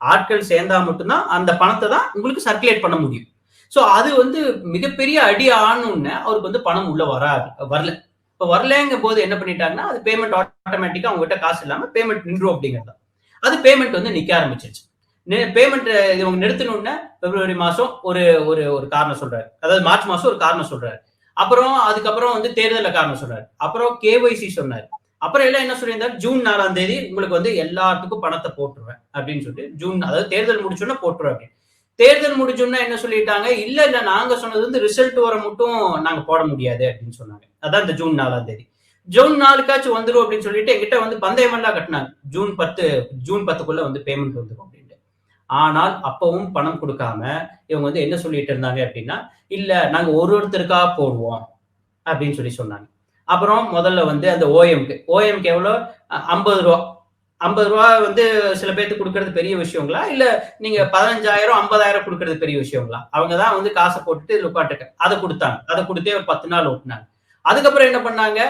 ஆட்கள் சேர்ந்தா மட்டும்தான் அந்த பணத்தை தான் உங்களுக்கு சர்க்குலேட் பண்ண முடியும். ஸோ அது வந்து மிகப்பெரிய அடி ஆனோன்னு அவருக்கு வந்து பணம் உள்ள வராது வரல. இப்போ வரலங்கும் போது என்ன பண்ணிட்டாங்கன்னா அது பேமெண்ட் ஆட்டோமேட்டிக்காக அவங்ககிட்ட காசு இல்லாமல் பேமெண்ட் நின்றும் அப்படிங்கிறது அது பேமெண்ட் வந்து நிற்க ஆரம்பிச்சிருச்சு. பேமெண்ட் இவங்க நிறுத்தணும்னா பிப்ரவரி மாதம் ஒரு ஒரு ஒரு காரணம் சொல்றாரு. அதாவது மார்ச் மாதம் ஒரு காரணம் சொல்றாரு. அப்புறம் அதுக்கப்புறம் வந்து தேர்தலில் காரணம் சொல்றாரு. அப்புறம் கேஒய்சி சொன்னார். அப்புறம் எல்லாம் என்ன சொல்லியிருந்தார்? ஜூன் நாலாம் தேதி உங்களுக்கு வந்து எல்லாத்துக்கும் பணத்தை போட்டுருவேன் அப்படின்னு சொல்லிட்டு ஜூன் அதாவது தேர்தல் முடிச்சோன்னா போட்டுருவேன் அப்படின்னு தேர்தல் முடிஞ்சோன்னா என்ன சொல்லிட்டாங்க? இல்ல இல்ல நாங்க சொன்னது வந்து ரிசல்ட் வர மட்டும் நாங்க போட முடியாது அப்படின்னு சொன்னாங்க. அதான் இந்த ஜூன் நாலாம் தேதி. ஜூன் நாலுக்காச்சும் வந்துடும் அப்படின்னு சொல்லிட்டு எங்கிட்ட வந்து பந்தயம் எல்லாம் கட்டினாங்க. ஜூன் பத்து ஜூன் பத்துக்குள்ள வந்து பேமெண்ட் வந்துடும் அப்படின்ட்டு. ஆனால் அப்பவும் பணம் கொடுக்காம இவங்க வந்து என்ன சொல்லிட்டு இருந்தாங்க அப்படின்னா இல்ல நாங்க ஒரு ஒருத்தருக்கா போடுவோம் அப்படின்னு சொல்லி சொன்னாங்க. அப்புறம் முதல்ல வந்து அந்த ஓஎம்க்கு ஓஎம்க்கு எவ்வளோ ஐம்பது ரூபா. ஐம்பது ரூபா வந்து சில பேர்த்துக்கு கொடுக்கறது பெரிய விஷயங்களா? இல்ல நீங்க பதினஞ்சாயிரம் ஐம்பதாயிரம் கொடுக்கறது பெரிய விஷயங்களா? அவங்க தான் வந்து காசை போட்டுட்டு இதுல அதை கொடுத்தாங்க. அதை கொடுத்தே ஒரு பத்து நாள் ஓட்டினாங்க. அதுக்கப்புறம் என்ன பண்ணாங்க?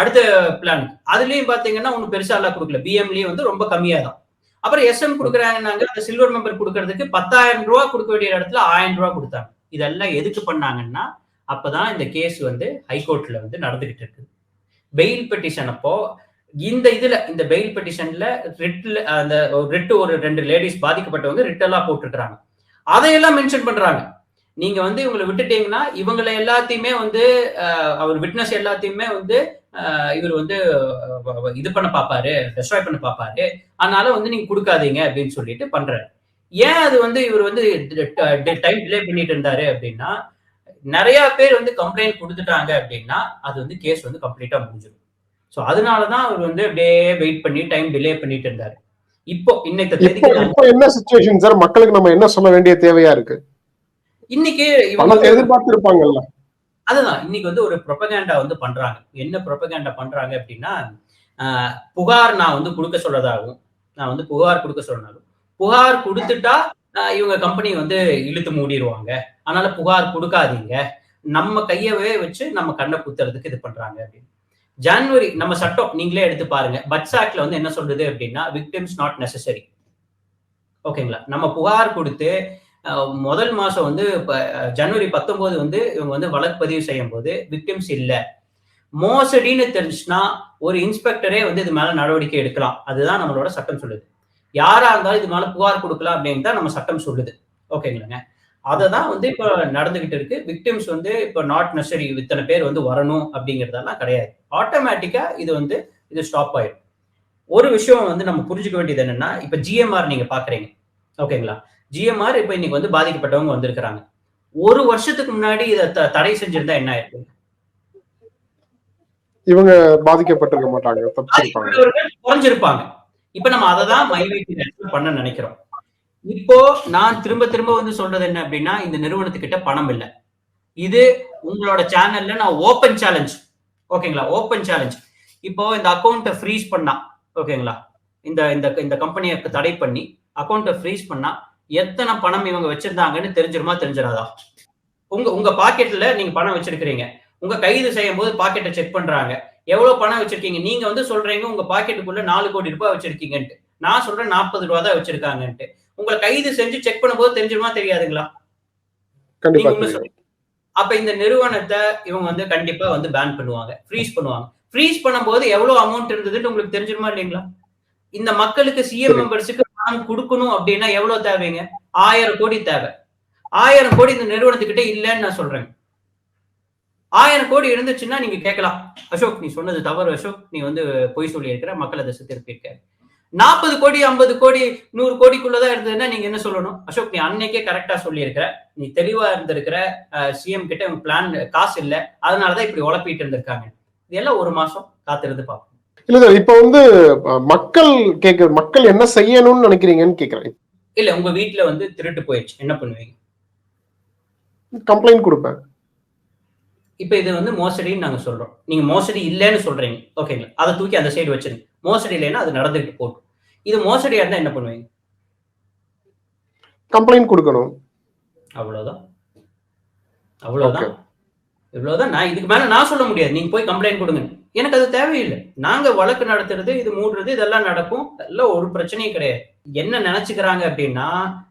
அடுத்த பிளான் அதுலயும் பாத்தீங்கன்னா ஒன்றும் பெருசா எல்லாம் கொடுக்கல. பிஎம்லயும் வந்து ரொம்ப கம்மியா தான். அப்புறம் எஸ்எம் கொடுக்குறாங்கன்னாங்க. அந்த சில்வர் மெம்பர் கொடுக்கறதுக்கு பத்தாயிரம் ரூபா கொடுக்க வேண்டிய இடத்துல ஆயிரம் ரூபா கொடுத்தாங்க. இதெல்லாம் எதுக்கு பண்ணாங்கன்னா அப்பதான் இந்த கேஸ் வந்து ஹைகோர்ட்ல வந்து நடந்துகிட்டு இருக்குது பெயில் பெட்டிஷன் அப்போ இந்த இதுல இந்த பெயில் பெட்டிஷன்ல ரிட்ல அந்த ரிட்டு ஒரு ரெண்டு லேடிஸ் பாதிக்கப்பட்டவங்க ரிட்டெல்லாம் போட்டுருக்காங்க அதையெல்லாம் மென்ஷன் பண்றாங்க. நீங்க வந்து இவங்களை விட்டுட்டீங்கன்னா இவங்களை எல்லாத்தையுமே வந்து அவர் விட்னஸ் எல்லாத்தையுமே வந்து இவர் வந்து இது பண்ண பாப்பாரு டெஸ்ட்ராய் பண்ண பாப்பாரு. அதனால வந்து நீங்க கொடுக்காதீங்க அப்படின்னு சொல்லிட்டு பண்றாரு. ஏன் அது வந்து இவர் வந்து டைம் டிலே பண்ணிட்டு இருந்தாரு அப்படின்னா நிறைய பேர் வந்து கம்ப்ளைண்ட் கொடுத்துட்டாங்க அப்படின்னா அது வந்து கேஸ் வந்து கம்ப்ளீட்டா முடிஞ்சிடும். ஸோ அதனாலதான் அவர் வந்து அப்படியே வெயிட் பண்ணி டைம் டிலே பண்ணிட்டு இருந்தாரு. இப்போ இன்னைக்கு இப்போ என்ன சுச்சுவேஷன் சார் மக்களுக்கு நம்ம என்ன சொல்ல வேண்டிய தேவையா இருக்கு? இன்னைக்கு எதிர்பார்த்திருப்பாங்கல்ல. அதுதான் இன்னைக்கு வந்து ஒரு ப்ரொபகேண்டா வந்து பண்றாங்க. என்ன ப்ரொபகேண்டா பண்றாங்க அப்படின்னா புகார் நான் வந்து கொடுக்க சொல்றதாகும் நான் வந்து புகார் கொடுக்க சொன்னாலும் புகார் கொடுத்துட்டா இவங்க கம்பெனி வந்து இழுத்து மூடிடுவாங்க அதனால புகார் கொடுக்காதீங்க. நம்ம கையவே வச்சு நம்ம கண்ணை குத்துறதுக்கு இது பண்றாங்க அப்படின்னு. ஜான்வரி நம்ம சட்டம் நீங்களே எடுத்து பாருங்க. பட்ஸ் ஆக்ட்ல வந்து என்ன சொல்றது அப்படின்னா விக்டிம்ஸ் நாட் நெசசரி ஓகேங்களா நம்ம புகார் கொடுத்து முதல் மாசம் வந்து ஜனவரி பத்தொன்பது வந்து இவங்க வந்து வழக்கு பதிவு செய்யும் போது விக்டிம்ஸ் இல்லை. மோசடின்னு தெரிஞ்சுன்னா ஒரு இன்ஸ்பெக்டரே வந்து இது மேல நடவடிக்கை எடுக்கலாம். அதுதான் நம்மளோட சட்டம் சொல்லுது. யாரா இருந்தாலும் இது மேல புகார் கொடுக்கலாம் அப்படின்னு தான் நம்ம சட்டம் சொல்லுது. ஓகேங்களாங்க? அதை தான் வந்து இப்போ நடந்துகிட்டு இருக்கு. விக்டிம்ஸ் வந்து இப்போ நாட் நெசரி இத்தனை பேர் வந்து வரணும் அப்படிங்கிறதெல்லாம் கிடையாது. ஆட்டோமேட்டிக்கா இது வந்து இது ஸ்டாப் ஆயிடும். ஒரு விஷயம் வந்து நம்ம புரிஞ்சுக்க வேண்டியது என்னன்னா இப்போ ஜிஎம்ஆர் நீங்க பாக்குறீங்க. ஓகேங்களா? ஜிஎம்ஆர் இப்போ இன்னைக்கு வந்து பாதிக்கப்பட்டவங்க வந்திருக்கிறாங்க. ஒரு வருஷத்துக்கு முன்னாடி இதை தடை செஞ்சிருந்தா என்ன ஆயிருக்கும் இவங்க பாதிக்கப்பட்டிருக்க மாட்டாங்க. குறைஞ்சிருப்பாங்க. இப்ப நம்ம அதை தான் மைவைக்கு பண்ண நினைக்கிறோம். இப்போ நான் திரும்ப திரும்ப வந்து சொல்றது என்ன அப்படின்னா இந்த நிறுவனத்துக்கிட்ட பணம் இல்லை. இது உங்களோட சேனல்ல நான் ஓப்பன் சேலஞ்ச் ஓகேங்களா ஓப்பன் சேலஞ்ச் இப்போ இந்த அக்கௌண்ட்டை ஃப்ரீஸ் பண்ணா ஓகேங்களா இந்த இந்த இந்த கம்பெனியை தடை பண்ணி அக்கௌண்ட்டை ஃப்ரீஸ் பண்ணா எத்தனை பணம் இவங்க வச்சிருந்தாங்கன்னு தெரிஞ்சிருமா தெரிஞ்சிடாதா உங்க உங்க பாக்கெட்ல நீங்க பணம் வச்சிருக்கிறீங்க. உங்க கைது செய்யும் போது பாக்கெட்டை செக் பண்றாங்க. எவ்வளவு பணம் வச்சிருக்கீங்க? நீங்க வந்து சொல்றீங்க உங்க பாக்கெட்டுக்குள்ள நாலு கோடி ரூபாய் வச்சிருக்கீங்கன்ட்டு. நான் சொல்றேன் நாற்பது ரூபா தான் வச்சிருக்காங்கன்ட்டு. உங்களை கைது செஞ்சு செக் பண்ணும்போது தெரிஞ்சிருமா தெரியாதுங்களா? அப்ப இந்த நிறுவனத்தை இவங்க வந்து கண்டிப்பா வந்து பேன் பண்ணுவாங்க ஃப்ரீஸ் பண்ணுவாங்க. ஃப்ரீஸ் பண்ணும்போது எவ்வளவு அமௌண்ட் இருந்ததுன்னு உங்களுக்கு தெரிஞ்சிருமா இல்லைங்களா? இந்த மக்களுக்கு சிஎம் மெம்பர்ஸுக்கு பணம் கொடுக்கணும் அப்படின்னா எவ்வளவு தேவைங்க? ஆயிரம் கோடி தேவை. ஆயிரம் கோடி இந்த நிறுவனத்துக்கிட்ட இல்லைன்னு நான் சொல்றேன். ஆயிரம் கோடி இருந்துச்சுன்னா நீங்க கேட்கலாம். அசோக் நீ சொன்னது தவறு அசோக். நீ வந்து பொய் சொல்லி இருக்கிற மக்கள் அதை திருப்பி இருக்காரு நாற்பது கோடி ஐம்பது கோடி நூறு கோடிக்குள்ளதான் இருந்ததுன்னா நீங்க என்ன சொல்லணும்? அசோக் நீ அன்னைக்கே கரெக்டா சொல்லியிருக்கிற. நீ தெளிவா இருந்திருக்கிற சிஎம் கிட்ட பிளான் காசு இல்ல. அதனாலதான் இப்படி உழப்பிட்டு இருந்திருக்காங்க. இதெல்லாம் ஒரு மாசம் காத்திருந்து பார்ப்போம். இல்ல சார் இப்ப வந்து மக்கள் கேட்க மக்கள் என்ன செய்யணும்னு நினைக்கிறீங்கன்னு கேக்குறேன் இல்ல உங்க வீட்டுல வந்து திருட்டு போயிடுச்சு. என்ன பண்ணுவீங்க? கம்ப்ளைண்ட் கொடுப்பேன். இப்ப இது வந்து மோசடின்னு நாங்க சொல்றோம். நீங்க மோசடி இல்லைன்னு சொல்றீங்க. ஓகேங்களா? அதை தூக்கி அந்த சைடு வச்சிருங்க. மோசடி இல்லைன்னா அது நடந்துகிட்டு போட்டும். இது மோசடியா இருந்தா என்ன பண்ணுவீங்க? கம்ப்ளைண்ட் கொடுக்கணும். அவ்வளவுதான். அவ்வளவுதான். இவ்வளவுதான். நான் இதுக்கு மேல நான் சொல்ல முடியாது. நீங்க போய் கம்ப்ளைண்ட் கொடுங்க. எனக்கு அது தேவையில்லை. நாங்க வழக்கு நடத்துறது இது மூடுறது இதெல்லாம் நடக்கும். எல்லாம் ஒரு பிரச்சனையும் கிடையாது. என்ன நினைச்சுக்கிறாங்க அப்படின்னா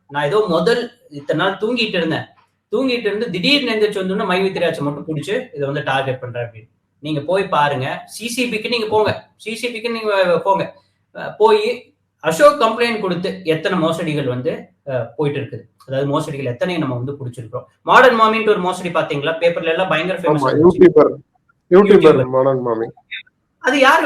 நான் ஏதோ முதல் இத்தனை நாள் தூங்கிட்டு இருந்தேன். தூங்கிட்டு இருந்து திடீர்னு எந்திரிச்சு வந்தோம்னா மைவித்திராட்சை மட்டும் பிடிச்சி இதை வந்து டார்கெட் பண்றேன் அப்படின்னு. நீங்க போய் பாருங்க. சிசிபிக்கு நீங்க போங்க. சிசிபிக்கு நீங்க போங்க. போய் அசோக் கம்ப்ளைண்ட் கொடுத்து எத்தனை மோசடிகள் வந்து போயிட்டு இருக்குது. அதாவது மோசடிகள் எத்தனை நம்ம வந்து பிடிச்சிருக்கோம் மாடர்ன் மாமின்ட்டு ஒரு மோசடி பாத்தீங்களா பேப்பர்ல எல்லாம் பயங்கர ஃபேமஸ் அது யாரு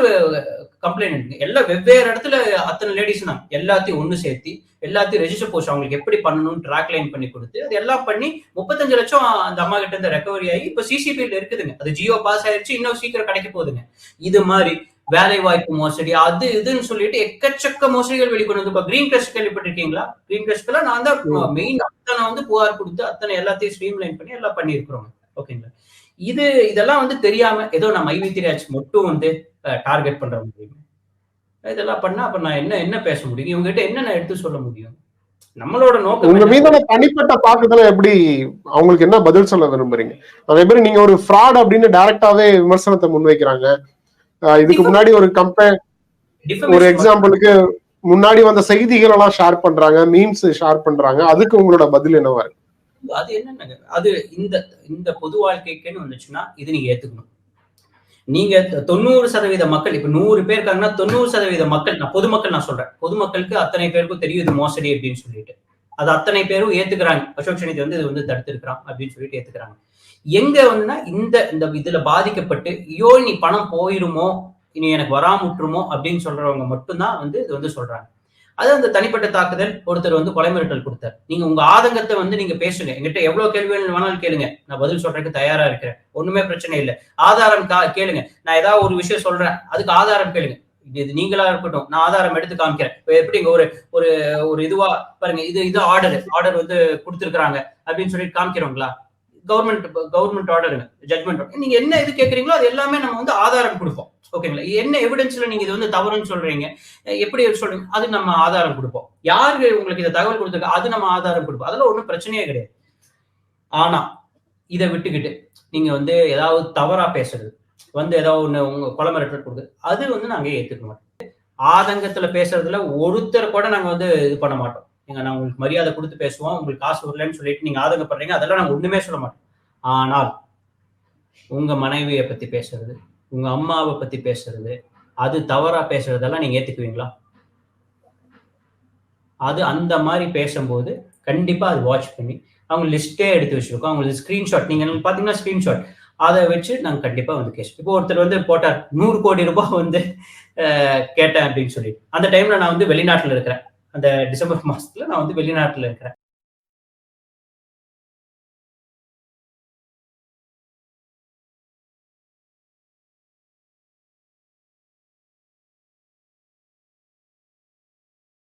கம்ப்ளைண்ட் எல்லாம் வெவ்வேறு இடத்துல அத்தனை லேடிஸ் தான் எல்லாத்தையும் ஒண்ணு சேர்த்து எல்லாத்தையும் ரெஜிஸ்டர் போஸ்ட் அவங்களுக்கு எப்படி பண்ணணும்னு ட்ராக் லைன் பண்ணி கொடுத்து அது எல்லாம் பண்ணி முப்பத்தஞ்சு லட்சம் அந்த அம்மா கிட்ட இருந்து ரெக்கவரி ஆகி இப்ப சிசிபியில் இருக்குதுங்க. அது ஜியோ பாஸ் ஆயிருச்சு இன்னும் சீக்கிரம் கிடைக்க போகுதுங்க. இது மாதிரி வேலை வாய்ப்பு மோசடி அது இதுன்னு சொல்லிட்டு எக்கச்சக்க மோசடிகள் வெளிக்கொண்டு வந்து கிரீன் கிரஸ்ட் கேள்விப்பட்டிருக்கீங்களா? கிரீன் கிரஸ்ட்ல நான் தான் மெயின் அத்தனை வந்து புகார் கொடுத்து அத்தனை எல்லாத்தையும் ஸ்ட்ரீம் லைன் பண்ணி எல்லாம் பண்ணியிருக்கிறோம் ஓகேங்களா? இது இதெல்லாம் வந்து தெரியாம ஏதோ நான் மைவித்திரியாச்சு மட்டும் வந்து டார்கெட் பண்ற முடியும்? இதெல்லாம் பண்ணா அப்ப நான் என்ன என்ன பேச முடியும்? இவங்க கிட்ட என்ன நான் எடுத்து சொல்ல முடியும்? நம்மளோட நோக்கம் உங்க? மீதான தனிப்பட்ட தாக்குதலை எப்படி அவங்களுக்கு என்ன பதில் சொல்ல விரும்புறீங்க? அதே மாதிரி நீங்க ஒரு ஃப்ராட் அப்படின்னு டைரக்டாவே விமர்சனத்தை முன்வைக்கிறாங்க. இதுக்கு முன்னாடி ஒரு Defamation ஒரு எக்ஸாம்பிளுக்கு முன்னாடி வந்த செய்திகள் எல்லாம் ஷேர் பண்றாங்க மீம்ஸ் ஷேர் பண்றாங்க. அதுக்கு உங்களோட பதில் என்னவா இருக்கு? அது என்னங்க அது இந்த இந்த பொது வாழ்க்கைக்குன்னு வந்துச்சுன்னா இது நீங்க ஏத்துக்கணும். நீங்க தொண்ணூறு சதவீத மக்கள் இப்ப நூறு பேர் இருக்காங்கன்னா தொண்ணூறு சதவீத மக்கள் நான் பொதுமக்கள் நான் சொல்றேன். பொதுமக்களுக்கு அத்தனை பேருக்கும் தெரியும் இது மோசடி அப்படின்னு சொல்லிட்டு. அது அத்தனை பேரும் ஏத்துக்கிறாங்க. அசோக் சனிதி வந்து இது வந்து தடுத்திருக்கிறான் அப்படின்னு சொல்லிட்டு ஏத்துக்கிறாங்க. எங்க வந்துன்னா இந்த இந்த இதுல பாதிக்கப்பட்டு ஐயோ நீ பணம் போயிருமோ இனி எனக்கு வராமுட்டுருமோ அப்படின்னு சொல்றவங்க மட்டும்தான் வந்து இது வந்து சொல்றாங்க. அது அந்த தனிப்பட்ட தாக்குதல் ஒருத்தர் வந்து கொலை மிரட்டல் கொடுத்தார். நீங்க உங்க ஆதங்கத்தை வந்து நீங்க பேசுங்க. எங்கிட்ட எவ்வளவு கேள்வி வேணாலும் கேளுங்க. நான் பதில் சொல்றதுக்கு தயாரா இருக்கிறேன். ஒண்ணுமே பிரச்சனை இல்லை. ஆதாரம் கா கேளுங்க. நான் ஏதாவது ஒரு விஷயம் சொல்றேன். அதுக்கு ஆதாரம் கேளுங்க. இது நீங்களா இருக்கட்டும். நான் ஆதாரம் எடுத்து காமிக்கிறேன். இப்ப எப்படி இங்க ஒரு ஒரு ஒரு இதுவா பாருங்க இது இது ஆர்டர் ஆர்டர் வந்து கொடுத்துருக்காங்க அப்படின்னு சொல்லிட்டு காமிக்கிறோங்களா? கவர்மெண்ட் கவர்மெண்ட் ஆர்டருங்க ஜட்மெண்ட் நீங்க என்ன இது கேக்குறீங்களோ அது எல்லாமே நம்ம வந்து ஆதாரம் கொடுப்போம். ஓகேங்களா? என்ன எவிடன்ஸ்ல நீங்க இது வந்து தவறுன்னு சொல்றீங்க? எப்படி சொல்றீங்க? அது நம்ம ஆதாரம் கொடுப்போம். யாரு உங்களுக்கு இந்த தகவல் கொடுத்துருக்கா? அது நம்ம ஆதாரம் கொடுப்போம். அதெல்லாம் ஒன்றும் பிரச்சனையே கிடையாது. ஆனா இதை விட்டுக்கிட்டு நீங்க வந்து ஏதாவது தவறா பேசுறது வந்து ஏதாவது ஒண்ணு உங்க குழம்பு ரெட்டர் கொடுக்குது அது வந்து நாங்க ஏத்துக்க மாட்டோம். ஆதங்கத்துல பேசுறதுல ஒருத்தர் கூட நாங்க வந்து இது பண்ண மாட்டோம். நீங்க நான் உங்களுக்கு மரியாதை கொடுத்து பேசுவோம் உங்களுக்கு காசு வரலன்னு சொல்லிட்டு நீங்க ஆதங்கப்படுறீங்க அதெல்லாம் நாங்க ஒண்ணுமே சொல்ல மாட்டோம். ஆனால் உங்க மனைவியை பத்தி பேசுறது உங்க அம்மாவை பத்தி பேசுறது அது தவறா பேசுறதெல்லாம் நீங்க ஏத்துக்குவீங்களா? அது அந்த மாதிரி பேசும்போது கண்டிப்பா அது வாட்ச் பண்ணி அவங்க லிஸ்டே எடுத்து வச்சிருக்கோம். அவங்களுக்கு ஸ்கிரீன்ஷாட் நீங்க பாத்தீங்கன்னா ஸ்கிரீன்ஷாட் அதை வச்சு நாங்கள் கண்டிப்பாக வந்து கேஸ் இப்போ ஒருத்தர் வந்து போட்டார் நூறு கோடி ரூபாய் வந்து கேட்டேன் அப்படின்னு சொல்லி அந்த டைம்ல நான் வந்து வெளிநாட்டில் இருக்கிறேன். அந்த டிசம்பர் மாசத்துல நான் வந்து வெளிநாட்டில் இருக்கிறேன்.